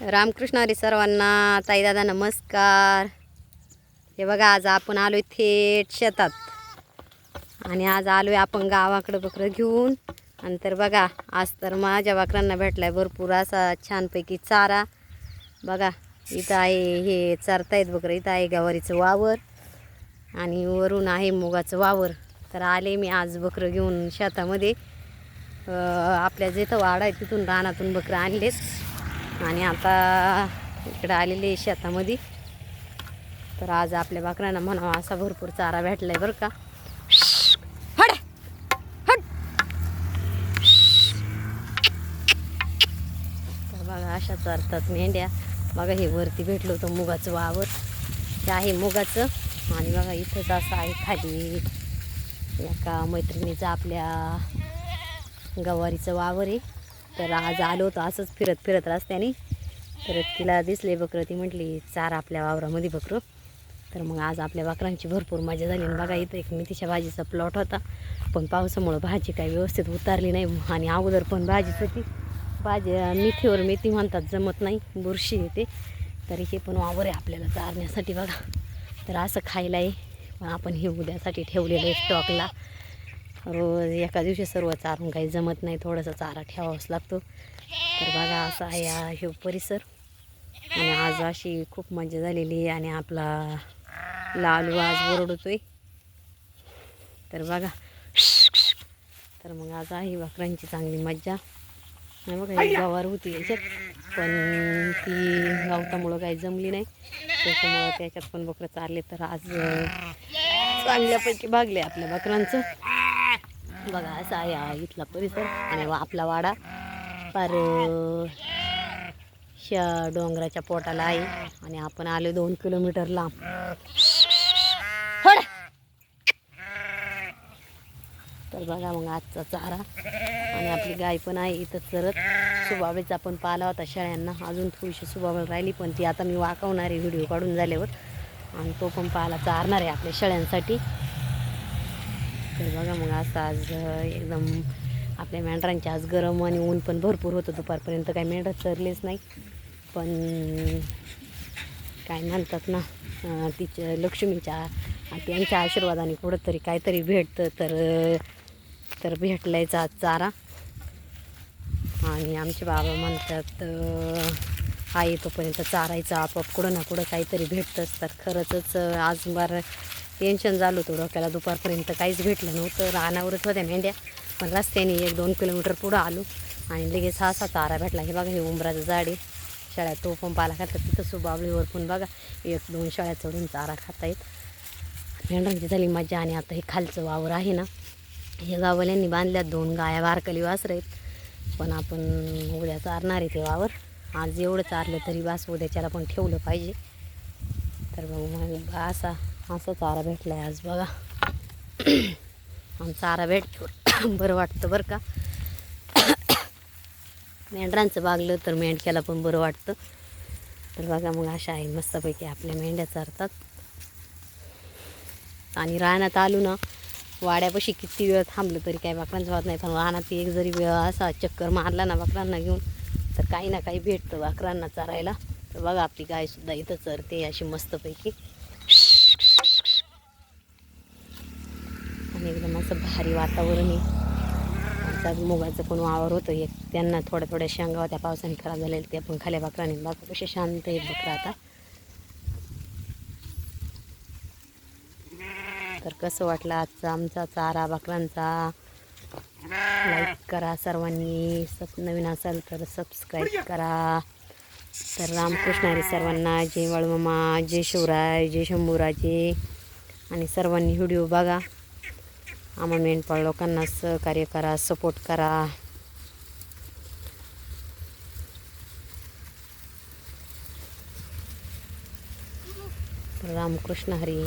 रामकृष्ण हरी सर्वांना ताई दादा नमस्कार. हे बघा आज आपण आलोय थेट शेतात. आणि आज आलो आहे आपण गावाकडं बकरं घेऊन. आणि तर बघा आज तर माझ्या बकरांना भेटलाय भरपूर असा छानपैकी चारा. बघा इथं आहे हे चरतायत बकरं इथं आहे गवारीचं वावर. आणि वरून आहे मुगाचं वावर. तर आले मी आज बकरं घेऊन शेतामध्ये. आपल्या जिथं वाडा आहे तिथून रानातून बकरं आणलेत. आणि आता इकडं आलेले आहे शेतामध्ये. तर आज आपल्या बकऱ्यांना म्हणावा असा भरपूर चारा भेटला आहे बरं का. हट! हट! तर बघा अशा चरतात मेंढ्या. बघा हे वरती भेटलं होतं मुगाचं वावर. हे आहे मुगाचं. आणि बघा इथंच असं आहे खाली. एका मैत्रिणीचं आपल्या गवारीचं वावर आहे. तर आज आलो होतो असंच फिरत फिरत रस्त्याने. तर तिला दिसले बकरं ती म्हटली चार आपल्या वावरामध्ये बकरं. तर मग आज आपल्या बकरांची भरपूर मजा झाली. आणि बघा इथं एक मेथीच्या भाजीचा प्लॉट होता. पण पावसामुळं भाजी काही व्यवस्थित उतारली नाही. आणि अगोदर पण भाजीच होती. भाजी मेथीवर मेथी म्हणतात जमत नाही. बुरशी येते. तरी हे पण वावर आहे आपल्याला चारण्यासाठी बघा. तर असं खायला आहे. पण आपण हे उद्यासाठी ठेवलेलं आहे स्टॉकला रोज एका दिवशी सर्व चारून काही जमत नाही थोडासा चारा ठेवावाच लागतो. तर बघा असा आहे हा परिसर. आणि आज अशी खूप मजा झालेली आहे आणि आपला लालू आज ओरडतोय. तर बघा तर मग आज आहे बकरांची चांगली मज्जा. नाही बघा गवार होती याच्यात पण ती गावतामुळं काही जमली नाही. त्याच्यामुळं त्याच्यात पण बकरं चालले तर आज चांगल्यापैकी भागले आपल्या बकरांचं. बघा असा आहे इथला परिसर आणि आपला वाडा. पर शा डोंगराच्या पोटाला आहे आणि आपण आलो दोन किलोमीटर लांब. तर बघा मग आजचा चारा. आणि आपली गाय पण आहे इथं चरत. सुबाबळीचा पण पाला होता शेळ्यांना. अजून थोडीशी सुबाबळ राहिली पण ती आता मी वाकवणार आहे व्हिडिओ काढून झाल्यावर. आणि तो पण पाला चारणार आहे आपल्या शेळ्यांसाठी. तर बघा मग असं आज एकदम आपल्या मेंढरांचे आज गरम आणि ऊन पण भरपूर होतं दुपारपर्यंत. काही मेंढर चरलेच नाही पण काय म्हणतात ना तिच्या लक्ष्मीच्या आणि त्यांच्या आशीर्वादाने कुठंतरी काहीतरी भेटतं. तर तर भेटलायच आज चारा. आणि आमचे बाबा म्हणतात हा येतोपर्यंत चारायचा आपोआप. कुठं ना कुठं काहीतरी भेटतंच तर खरंच आज बार टेन्शन झालं होतं डोक्याला. दुपारपर्यंत काहीच भेटलं नव्हतं. रानावरच होत्या मेंढ्या. पण रस्त्याने एक दोन किलोमीटर पुढं आलो आणि लगेच हा असा चारा भेटला. हे बघा हे उंबराचं झाड आहे. शाळ्यात तो पण पाला खातात. तिथं सुबावळीवर पण बघा एक दोन शाळ्या चढून चारा खातायत. मेंढरांची झाली मजा आणि आता हे खालचं वावर आहे ना हे गाववाल्यांनी बांधल्यात. दोन गाया बारकली वासर आहेत. पण आपण उद्या चारणार आहे ते वावर. आज एवढं चारलं तरी बास उद्याच्याला पण ठेवलं पाहिजे. तर मग मग असा असा चारा भेटला आहे आज बघा. आणि चारा भेटतो. बरं वाटतं बरं का. मेंढरांचं बागलं तर मेंढक्याला पण बरं वाटतं. तर बघा मग अशा आहे मस्तपैकी आपल्या मेंढ्या चारतात. आणि रानात आलो ना वाड्यापाशी किती वेळ थांबलं तरी काही बकरांचं होत नाही. पण रानात एक जरी वेळ असा चक्कर मारला ना बाकरांना घेऊन तर काही ना काही भेटतं बाकरांना चरायला. तर बघा आपली गायसुद्धा इथं चरते अशी मस्तपैकी. आणि एकदम असं भारी वातावरण आहे. आता मुगाचं पण वावर होतं एक त्यांना थोड्या थोड्या शेंगा होत्या पावसाने खराब झालेल्या त्या पण खाल्या बकराने. बाकी कसे शांत आहे बकरा आता. तर कसं वाटलं आजचा आमचा चारा बकरांचा? लाईक करा सर्वांनी. सब नवीन असाल तर सबस्क्राईब करा. तर रामकृष्णारी सर्वांना जय बाळूमामा जय शिवराय जय शंभूराजे. आणि सर्वांनी व्हिडिओ बघा. आम्हा मेंढपाळ लोकांना सहकार्य करा सपोर्ट करा. रामकृष्ण हरी.